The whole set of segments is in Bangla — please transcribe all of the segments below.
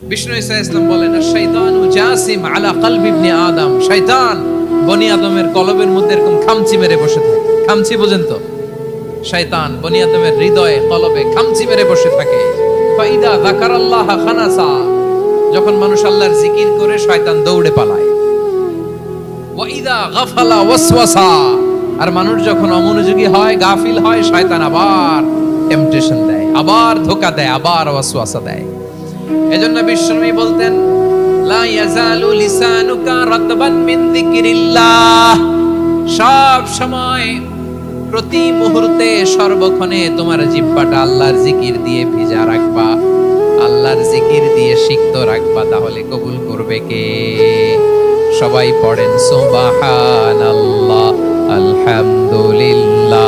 বিষ্ণু ইসা ইসলাম বলেন শৈতানু আলা কলবি ইবনে আদম। শয়তান বনি আদমের কলবের মধ্যে এরকম খামচি মেরে বসে থাকে। খামচি তো? শয়তান বনি আদমের হৃদয়ে, কলবে খামচি মেরে বসে থাকে। ফাইদা যাকারাল্লাহ খানাসা। যখন মানুষ আল্লাহর জিকির করে শয়তান দৌড়ে পালায়। ওয়াইদা গাফালা ওয়াসওয়াসা। আর মানুষ যখন অমনোযোগী হয়, গাফিল হয় শয়তান আবার টেম্পটেশন দেয়, আবার ধোকা দেয়, আবার ওয়াসওয়াসা দেয়। এজন্য বিশ্বনবী বলতেন সব সময় প্রতি মুহূর্তে সর্বক্ষণে তোমার আল্লাহর জিকির দিয়ে ভিজা রাখবা। আল্লাহর জিকির দিয়ে সিক্ত রাখবা, তাহলে কবুল করবে কে? সবাই পড়েন, সুবহানাল্লাহ, আলহামদুলিল্লাহ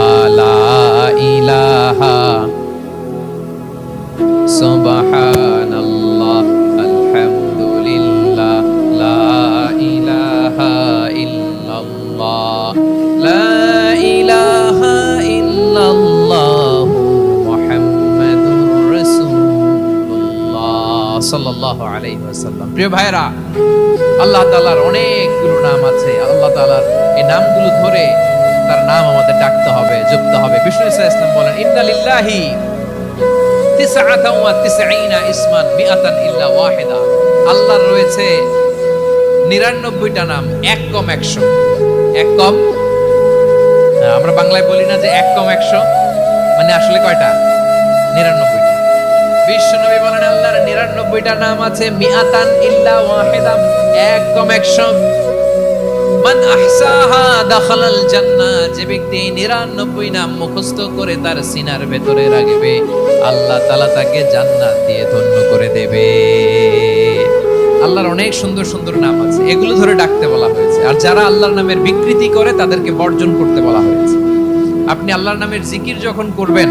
ইলাহা, সুবহানাল্লাহ। আলাইহি ওয়াসাল্লাম। প্রিয় ভাইরা আল্লাহ তাআলার অনেকগুলো নাম আছে। আল্লাহ তাআলার এই নামগুলো ধরে তার নাম আমাদের ডাকতে হবে জপতে হবে। বিষ্ণু ইসলাম বলেন ইন্নালিল্লাহি তিসআতাও ওয়া ইসমান মিআতান ইল্লা ওয়াহিদা। আল্লাহর রয়েছে 99টা নাম এক কম 100 এক কম? হ্যাঁ, আমরা বাংলায় বলি না যে এক কম 100 মানে আসলে কয়টা? 99টা বিশ্বনবী বলেন, আল্লাহর 99টা নাম আছে, মিআতান ইল্লা ওয়াহিদা এক কম 100 মান আহসাহা দাখালাল জান্নাহ, যে ব্যক্তি 99 নাম মুখস্থ করে তার সিনার ভেতরে রাখবে, আল্লাহ তাআলা তাকে জান্নাত দিয়ে ধন্য করে দেবে। আল্লাহর অনেক সুন্দর সুন্দর নাম আছে, এগুলো ধরে ডাকতে বলা হয়েছে। আর যারা আল্লাহর নামের বিকৃতি করে, তাদেরকে বর্জন করতে বলা হয়েছে। আপনি আল্লাহর নামের জিকির যখন করবেন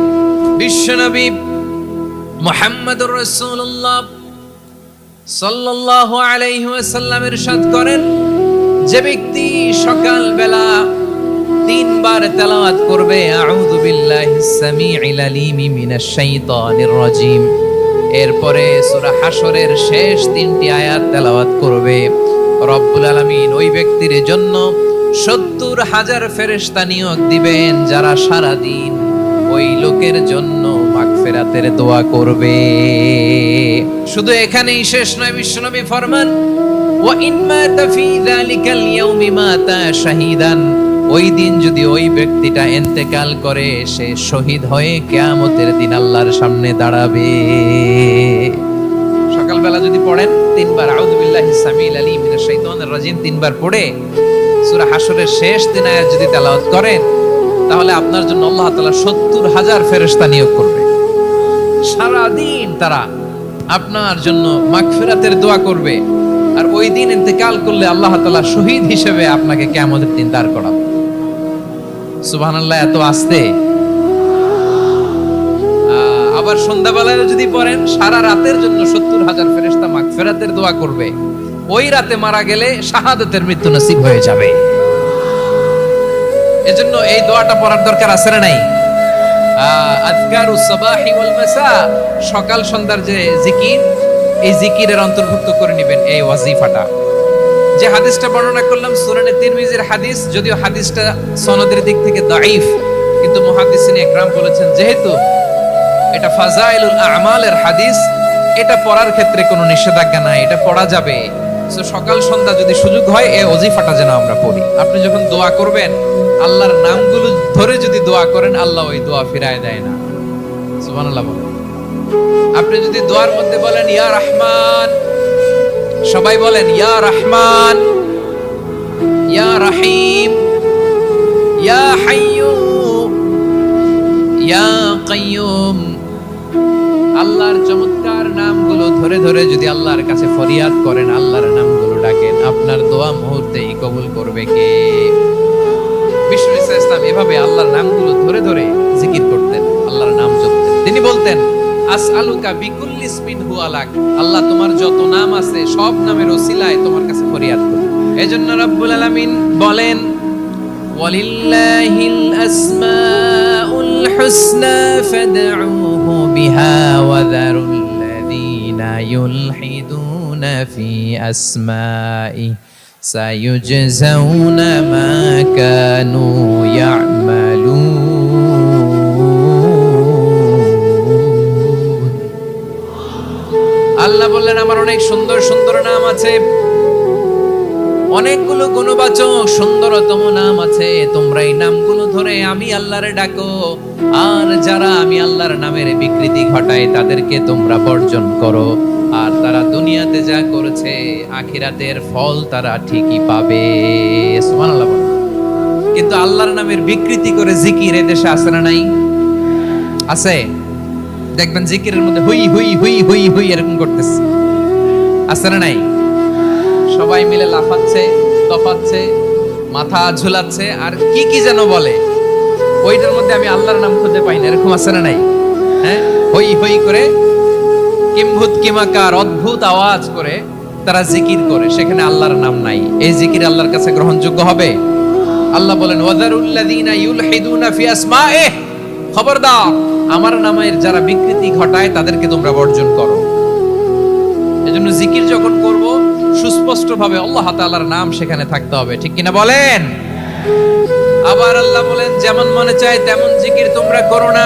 বিশ্বনবী মুহাম্মদুর রাসূলুল্লাহ সাল্লাল্লাহু আলাইহি ওয়াসাল্লামের সাথ করেন, যে ব্যক্তি সকাল বেলা তিনবার তেলাওয়াত করবে, আউযু বিল্লাহিস সামিউল আলিম মিনাশ শাইতানির রাজিম। এরপরে সূরা হাশরের শেষ তিনটি আয়াত তেলাওয়াত করবে। রব্বুল আলামিন ওই ব্যক্তির জন্য সত্তর হাজার ফেরেশতা নিয়োগ দিবেন, যারা সারা দিন ওই লোকের জন্য মাগফিরাতের দোয়া করবে। শুধু এখানেই শেষ নয় বিশ্বনবী ফরমান, ওয়া ইন মাতা ফি যালিকাল ইয়াউমি মাতা শাহিদান ওই দিন যদি ওই ব্যক্তিটা ইন্তেকাল করে, সে শহীদ হয়ে কিয়ামতের দিন আল্লাহর সামনে দাঁড়াবে। সকালবেলা যদি পড়েন, তিনবার, আউযু বিল্লাহি সামিল আলী মিনাশ শাইতানির রাজিম তিনবার পড়ে, সূরা হাশরের শেষ দিন আয়াত যদি তেলাওয়াত করেন তাহলে আপনার জন্য আল্লাহ তাআলা 70 হাজার ফেরেশতা নিয়োগ করবে। সারা দিন তারা আপনার জন্য মাগফিরাতের দোয়া করবে। আর ওই দিন ইন্তেকাল করলে আল্লাহ তাআলা শহীদ হিসেবে আপনাকে কিয়ামতের দিন দাঁড় করাবে। সুবহানাল্লাহ, এত আস্তে। আবার সন্ধ্যাবেলায় যদি পড়েন, সারা রাতের জন্য সত্তর হাজার ফেরেস্তা মাগফিরাতের দোয়া করবে। ওই রাতে মারা গেলে শাহাদাতের মৃত্যু নসিব হয়ে যাবে। এজন্য এই দোয়াটা পড়ার দরকার আছে না নাই? আহ, আজকারুস সাবাহি ওয়াল মাসা সকাল সন্ধ্যার যে জিকির এই জিকিরের অন্তর্ভুক্ত করে নেবেন এই ওয়াজিফাটা। যে হাদিসটা বর্ণনা করলাম সুরানে তিরমিজির হাদিস যদিও হাদিসটা সনদের দিক থেকে দাইফ কিন্তু মুহাদ্দিসিন একরাম বলেছেন যেহেতু এটা ফাজাইলুল আমালের হাদিস এটা পড়ার ক্ষেত্রে কোনো নিষেধাজ্ঞা নাই এটা পড়া যাবে। সকাল সন্ধ্যা যদি সুযোগ হয় এই অজিফাটা যেন আমরা পড়ি। আপনি যখন দোয়া করবেন, আল্লাহর নামগুলো ধরে যদি দোয়া করেন, আল্লাহ ওই দোয়া ফিরায় দেয় না। সুবহানাল্লাহ বলেন। আপনি যদি দোয়ার মধ্যে বলেন, ইয়া রহমান, সবাই বলেন, ইয়া রহমান, ইয়া রহিম, ইয়া হাইয়ু, ইয়া কাইয়ুম, আল্লাহর চমৎকার নামগুলো ধরে ধরে যদি আল্লাহর কাছে ফরিয়াদ করেন, আল্লাহর নামগুলো ডাকেন, আপনার দোয়া মুহূর্তেই কবুল করবে কে? বিষ্ণু ইসা ইসলাম এভাবে আল্লাহর নামগুলো ধরে ধরে জিকির করতেন, আল্লাহর নাম জপতেন। তিনি বলতেন আস আলুকা বিকুল্লি আল্লাহ তোমার যত নাম আছে, সব নামের ওসিলায় তোমার কাছে ফরিয়াদ করি এজন্য রব্বুল আলামিন বলেন, ওয়ালিল্লাহিল আসমাউল হুসনা ফাদউহু বিহা ইউলহিদুনা ফি আসমাইহি سيجزون ما كانوا يعملون আল্লাহ বললেন আমার অনেক সুন্দর সুন্দর নাম আছে অনেকগুলো গুণবাচক সুন্দরতম নাম আছে তোমরা এই নামগুলো ধরে আমি আল্লাহরে ডাকো আর যারা আমি আল্লাহর নামের বিকৃতি ঘটায় তাদেরকে তোমরা বর্জন করো আর তারা দুনিয়াতে যা করেছে, আখিরাতের ফল তারা ঠিকই পাবে। কিন্তু আল্লাহর নামের বিকৃতি করে জিকির দেশে আছে না নাই? আছে? দেখবেন জিকিরের মধ্যে হুই হুই হুই হুই হুই এরকম করতেছে। আছে না নাই? সবাই মিলে লাফাচ্ছে তফাচ্ছে মাথা ঝুলাচ্ছে, আর কি কি যেন বলে। ওইটার মধ্যে আমি আল্লাহর নাম খুঁজে পাই না। এরকম আছে না নাই? হ্যাঁ? হই হই করে কিম্ভূত কিমাকার অদ্ভুত আওয়াজ করে তারা জিকির করে, সেখানে আল্লাহর নাম নাই। এই জিকির আল্লাহর কাছে গ্রহণযোগ্য হবে? আল্লাহ বলেন, ওয়াদারুল্লাযীনা ইউলহিদুনা ফি আসমাইহ খবরদার, আমার নামের যারা বিকৃতি ঘটায় তাদেরকে তোমরা বর্জন করো। এজন্য জিকির যখন করব সুস্পষ্ট ভাবে আল্লাহ তাআলার নাম সেখানে থাকতে হবে। ঠিক কিনা বলেন? আবার আল্লাহ বলেন, যেমন মনে চায় তেমন জিকির তোমরা করো না।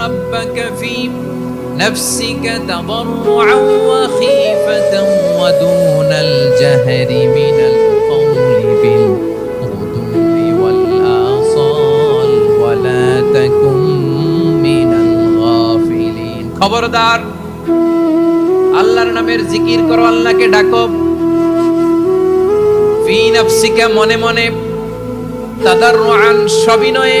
ওয়াজকুর রাব্বাকা ফি نفسك تضرعا وخيفة ودون الجهر من القول بالغدو والآصال ولا تكن من الغافلين খবরদার আল্লাহর নামের জিকির করো আল্লাহকে ডাকো ফি নাফসিকা মনে মনে তাদাররুআন সবিনয়ে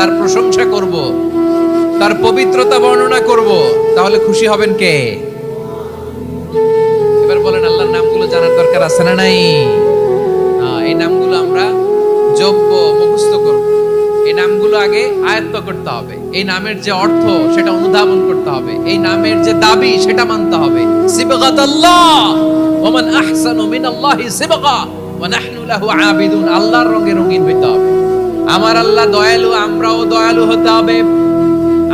তার প্রশংসা করব, তার পবিত্রতা বর্ণনা করব, তাহলে খুশি হবেন কে? এবার বলেন আল্লাহর নামগুলো জানার দরকার আছে না নাই? এই নামগুলো আমরা যোগ্য মুখস্থ করব। এই নামগুলো আগে আয়ত্ত করতে হবে। এই নামের যে অর্থ, সেটা অনুধাবন করতে হবে। এই নামের যে দাবি, সেটা মানতে হবে। সিবগাতাল্লাহ ওমান আহসানু মিনাল্লাহি সিবগা, ওয়া নাহনু লাহু আবিদুন। আল্লাহর রঙে রঙিন হইতে হবে। আমার আল্লাহ দয়ালু, আমরাও দয়ালু হতে হবে।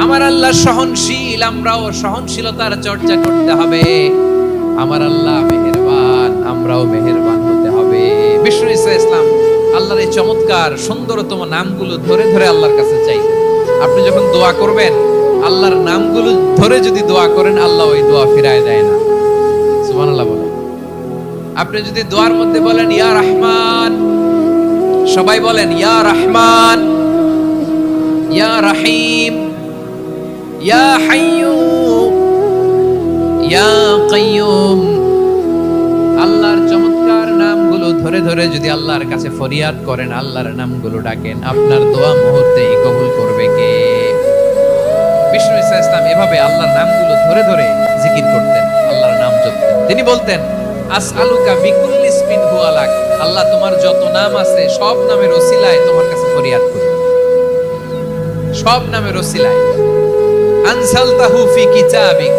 আমার আল্লাহ সহনশীল, আমরাও সহনশীলতার চর্চা করতে হবে। আমার আল্লাহ মেহেরবান, আমরাও মেহেরবান হতে হবে। বিষ্ণু ইসা ইসলাম, আল্লাহর এই চমৎকার, সুন্দরতম নামগুলো ধরে ধরে আল্লাহর কাছে চাই। আপনি যখন দোয়া করবেন, আল্লাহর নামগুলো ধরে যদি দোয়া করেন, আল্লাহ ওই দোয়া ফিরায় দেয় না। সুবহানাল্লাহ বলে আপনি যদি দোয়ার মধ্যে বলেন, ইয়া রহমান সবাই বলেন, ইয়া রহমান, ইয়া রহিম, ইয়া হাইয়ু, ইয়া কাইয়ুম। আল্লাহর চমৎকার নামগুলো ধরে ধরে যদি আল্লাহর কাছে ফরিয়াদ করেন, আল্লাহর নামগুলো ডাকেন, আপনার দোয়া মুহূর্তেই কবুল করবে কে? বিষ্ণু ইসা ইসলাম এভাবে আল্লাহর নামগুলো ধরে ধরে জিকির করতেন, আল্লাহর নাম জপতেন। তিনি বলতেন আস আলুকা বিকুল ইসমিন হু আলাক। আল্লাহ তোমার যত নাম আছে, সব নামের ওসিলায় তোমার কাছে ফরিয়াদ করি। সব নামের ওসিলায়। আনসালতাহু ফি কিতাবিক,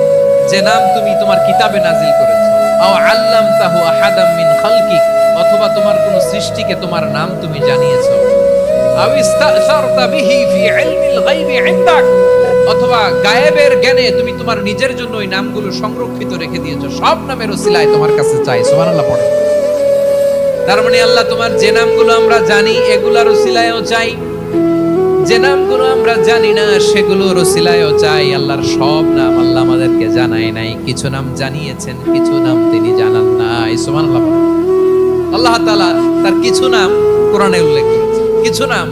যে নাম তুমি তোমার কিতাবে নাজিল করেছ। আও আল্লামতাহু আহাদাম মিন খালকিক, অথবা তোমার কোন সৃষ্টিকে তোমার নাম তুমি জানিয়েছো। আও ইস্তাসারতা বিহি ফি ইলমিল গায়বি ইনদাক, অথবা গায়েবের জ্ঞানে তুমি তোমার নিজের জন্য ওই নামগুলো সংরক্ষিত রেখে দিয়েছ। সব নামের ওসিলায় তোমার কাছে চাই। সুবহানাল্লাহ, পড়ে। তার মানে আল্লাহ তোমার যে নামগুলো আমরা জানি, এগুলার ওসিলায়ও চাই। যে নামগুলো আমরা জানি না সেগুলো রসিলায়ও চাই। আল্লাহর সব নাম আল্লাহ আমাদেরকে জানায় নাই। কিছু নাম জানিয়েছেন, কিছু নাম তিনি জানান নাই। সুবহানাল্লাহ। আল্লাহ তাআলা তার কিছু নাম কোরআনে উল্লেখ করেছেন। কিছু নাম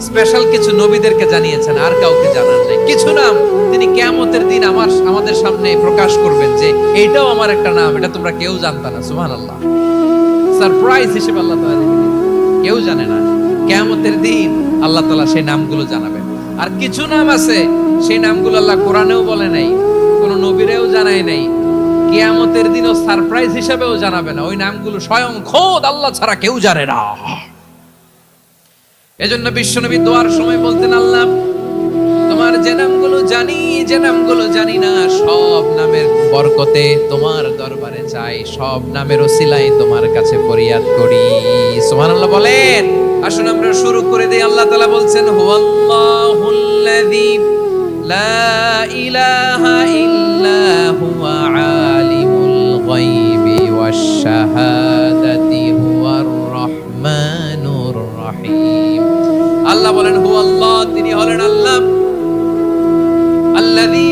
স্পেশাল কিছু নবীদেরকে জানিয়েছেন, আর কাউকে জানান নাই। কিছু নাম তিনি কেয়ামতের দিন আমার, আমাদের সামনে প্রকাশ করবেন যে, এইটাও আমার একটা নাম, এটা তোমরা কেউ জানতা না। সুবহানাল্লাহ। সারপ্রাইজ হিসেবে আল্লাহ তাআলা রেখে। কেউ জানে না। কেয়ামতের দিন আল্লাহ তাআলা সেই নামগুলো জানাবেন। আর কিছু নাম আছে, সেই নামগুলো আল্লাহ কোরআনেও বলে নাই, কোন নবীরেও জানায় নাই। কিয়ামতের দিনও সারপ্রাইজ হিসেবেও জানাবে না। ওই নামগুলো স্বয়ং খোদ আল্লাহ ছাড়া কেউ জানে না। এজন্য বিশ্বনবী দোয়ার সময় বলতেন, আল্লাহ তোমার যে নামগুলো জানি, যে নামগুলো জানি না, সব নামের বরকতে তোমার দরবারে চাই, সব নামের ওসিলাই তোমার কাছে ফরিয়াদ করি। সুবহানাল্লাহ বলেন। আসুন আমরা শুরু করে দেই। আল্লাহ তাআলা বলছেন, হুয়াল্লাহুল্লাযী লা ইলাহা ইল্লা হুয়া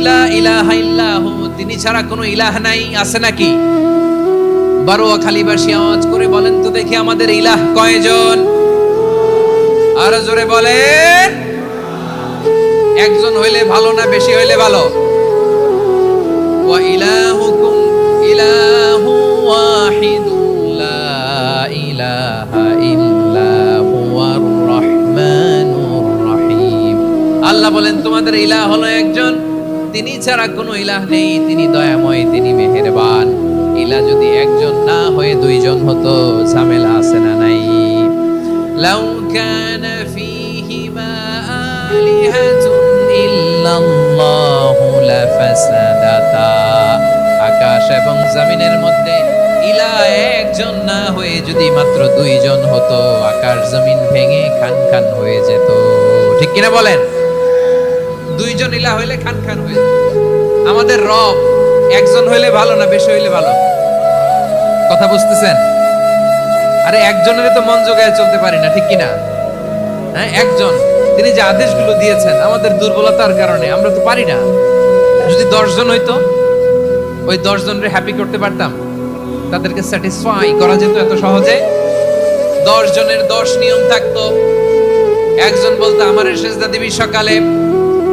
লা ইলাহা ইল্লাহু, তিনি ছাড়া কোনো ইলাহ নাই, আছে নাকি? বারোয়া খালিবাসী আওয়াজ করে বলেন তো দেখি আমাদের ইলাহ কয়জন? আর জোরে বলেন। একজন হইলে ভালো না বেশি হইলে ভালো? আল্লাহ বলেন, তোমাদের ইলাহ হলো একজন? তিনি ছাড়া কোনো ইলাহ নেই, তিনি দয়াময়, তিনি মেহেরবান। ইলা যদি একজন না হয়ে দুইজন হতো, ঝামেলা আছে না নাই। লাউ কানা ফীহিমা আলিহাতুন ইল্লাল্লাহু লাফাসাদাতা। আকাশ এবং জমিনের মধ্যে ইলা একজন না হয়ে যদি মাত্র দুইজন হতো, আকাশ জমিন ভেঙে খান খান হয়ে যেত। ঠিক কিনা বলেন? দুইজন ইলা হইলে খান খান হয়ে আমাদের রব, একজন হইলে ভালো না, বেশি হইলে ভালো? কথা বুঝতেছেন? আরে একজনের তো মন জোগায় চলতে পারি না, ঠিক কিনা? হ্যাঁ একজন। তিনি যে আদেশগুলো দিয়েছেন, আমাদের দুর্বলতার কারণে, আমরা তো পারি না। যদি দশজন হইতো, ওই দশ জনের হ্যাপি করতে পারতাম। তাদেরকে স্যাটিসফাই করা যেত এত সহজে। দশ জনের দশ নিয়ম থাকতো। একজন বলতো, আমার সেজদা দিবি সকালে।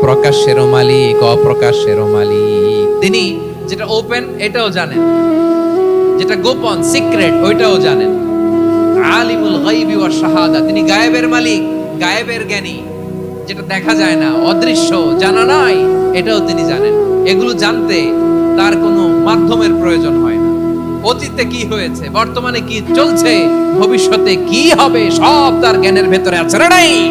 প্রকাশের মালিক অপ্রকাশের মালিক। তিনি যেটা ওপেন এটাও জানেন। যেটা গোপন সিক্রেট ওইটাও জানেন। আলিমুল গায়বি ওয়াশ শাহাদা, তিনি গায়েবের মালিক, গায়েবের জ্ঞানী। যেটা দেখা যায় না, অদৃশ্য, জানা নাই, এটাও তিনি জানেন। এগুলো জানতে তার কোনো মাধ্যমের প্রয়োজন হয় না। অতীতে কি হয়েছে, বর্তমানে কি চলছে, ভবিষ্যতে কি হবে, সব তার জ্ঞানের ভেতরে আছে না নাই?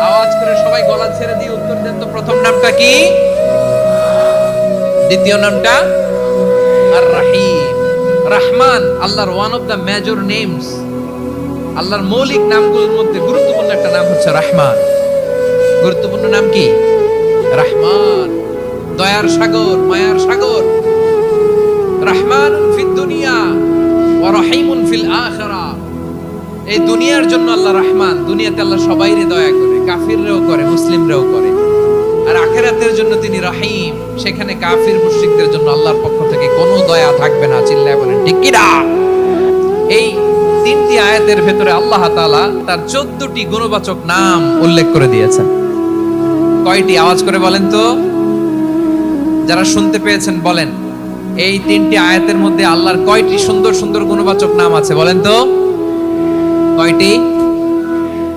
আওয়াজ করে সবাই গলা ছেড়ে দিয়ে উত্তর দেন তো প্রথম নামটা কি? দ্বিতীয় নামটা? আর রাহিম রহমান, আল্লাহর one of the major names আল্লাহর মৌলিক নামগুলোর মধ্যে গুরুত্বপূর্ণ একটা নাম হচ্ছে রহমান। গুরুত্বপূর্ণ নাম কি? রহমান। দয়ার সাগর, মায়ার সাগর। রহমান ফিদ দুনিয়া ও রহিমুন ফিল আখিরা। এই দুনিয়ার জন্য আল্লাহ রহমান, দুনিয়াতে আল্লাহ সবাইরে দয়া করে। কাফিররেও করে, মুসলিমরেও করে। আর আখেরাতের জন্য তিনি রহিম। সেখানে কাফির মুশরিকদের জন্য আল্লাহর পক্ষ থেকে কোনো দয়া থাকবে না, চিল্লায় বলেন, ঠিক কি না? এই তিনটি আয়াতের ভেতরে আল্লাহ তাআলা তার চোদ্দটি গুণবাচক নাম উল্লেখ করে দিয়েছেন। কয়টি? আওয়াজ করে বলেন তো। যারা শুনতে পেয়েছেন, বলেন। এই তিনটি আয়াতের মধ্যে আল্লাহর কয়টি সুন্দর সুন্দর গুণবাচক নাম আছে, বলেন তো। কয়টি?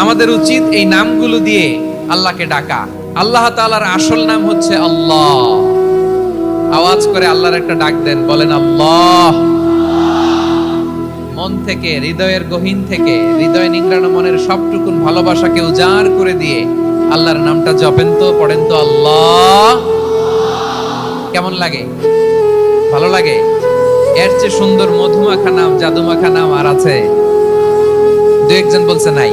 আমাদের উচিত এই নামগুলো দিয়ে আল্লাহকে ডাকা। আল্লাহ তাআলার আসল নাম হচ্ছে আল্লাহ। আওয়াজ করে আল্লাহর একটা ডাক দেন, বলেন আল্লাহ। মন থেকে, হৃদয়ের গহীন থেকে, হৃদয় নিংড়ানো মনের সবটুকুন ভালোবাসাকে উজাড় করে দিয়ে আল্লাহর নামটা জপেন তো, পড়েন তো, আল্লাহ। কেমন লাগে? ভালো লাগে? এর চেয়ে সুন্দর মধুমাখা নাম, জাদুমাখা নাম আর আছে? দু একজন বলছে নাই।